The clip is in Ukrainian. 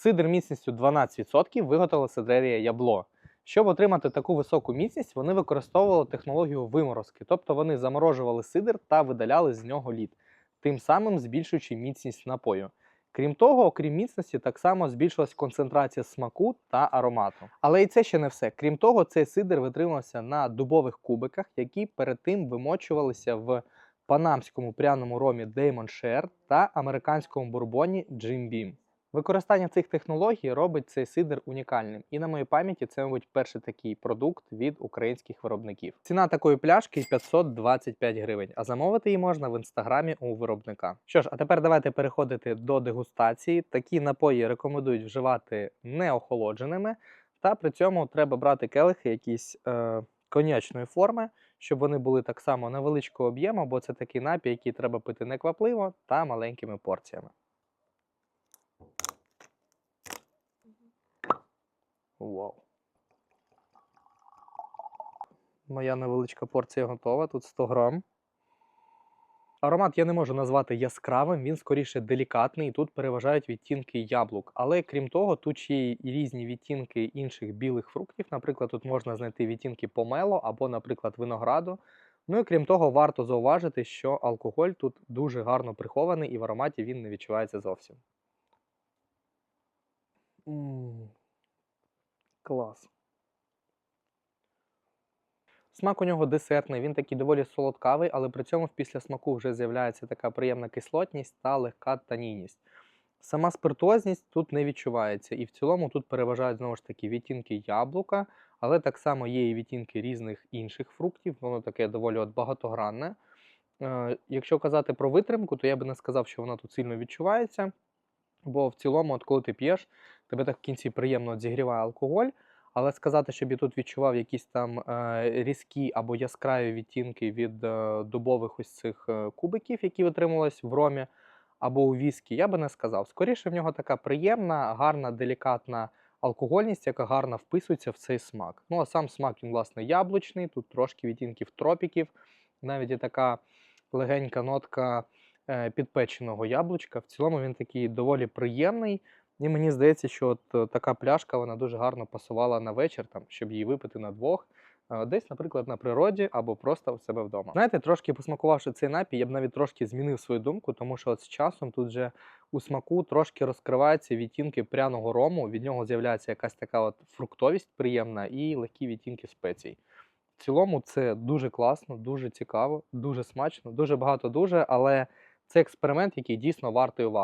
Сидр міцністю 12% виготовила сидрерія Ябло. Щоб отримати таку високу міцність, вони використовували технологію виморозки, тобто вони заморожували сидр та видаляли з нього лід, тим самим збільшуючи міцність напою. Крім того, окрім міцності, так само збільшилась концентрація смаку та аромату. Але і це ще не все. Крім того, цей сидр витримався на дубових кубиках, які перед тим вимочувалися в панамському пряному ромі Damon Share та американському бурбоні Jim Beam. Використання цих технологій робить цей сидр унікальним, і на моїй пам'яті це, мабуть, перший такий продукт від українських виробників. Ціна такої пляшки 525 гривень, а замовити її можна в інстаграмі у виробника. Що ж, а тепер давайте переходити до дегустації. Такі напої рекомендують вживати неохолодженими, та при цьому треба брати келихи якісь е, коньячної форми, щоб вони були так само невеличкого об'єму, бо це такий напій, який треба пити неквапливо та маленькими порціями. Вау. Моя невеличка порція готова, тут 100 грам. Аромат я не можу назвати яскравим, він скоріше делікатний, і тут переважають відтінки яблук. Але крім того, тут ще є різні відтінки інших білих фруктів. Наприклад, тут можна знайти відтінки помело або, наприклад, винограду. Ну і крім того, варто зауважити, що алкоголь тут дуже гарно прихований і в ароматі він не відчувається зовсім. Клас. Смак у нього десертний, він такий доволі солодкавий, але при цьому в післясмаку вже з'являється така приємна кислотність та легка танінність. Сама спиртуозність тут не відчувається, і в цілому тут переважають знову ж таки відтінки яблука, але так само є і відтінки різних інших фруктів, воно таке доволі от багатогранне. Е, Якщо казати про витримку, то я би не сказав, що вона тут сильно відчувається. Бо в цілому, от коли ти п'єш, тебе так в кінці приємно зігріває алкоголь. Але сказати, щоб я тут відчував якісь там е, різкі або яскраві відтінки від е, дубових ось цих е, кубиків, які отримувались в ромі або у віскі, я би не сказав. Скоріше в нього така приємна, гарна, делікатна алкогольність, яка гарно вписується в цей смак. Ну а сам смак він, власне, яблучний, тут трошки відтінків тропіків, навіть є така легенька нотка підпеченого яблучка. В цілому він такий доволі приємний. І мені здається, що от е, така пляшка вона дуже гарно пасувала на вечір, там, щоб її випити на двох. е, Десь, наприклад, на природі або просто в себе вдома. Знаєте, трошки посмакувавши цей напій, я б навіть трошки змінив свою думку, тому що от з часом тут же у смаку трошки розкриваються відтінки пряного рому, від нього з'являється якась така от фруктовість приємна і легкі відтінки спецій. В цілому це дуже класно, дуже цікаво, дуже смачно, дуже багато дуже, але це експеримент, який дійсно вартий уваги.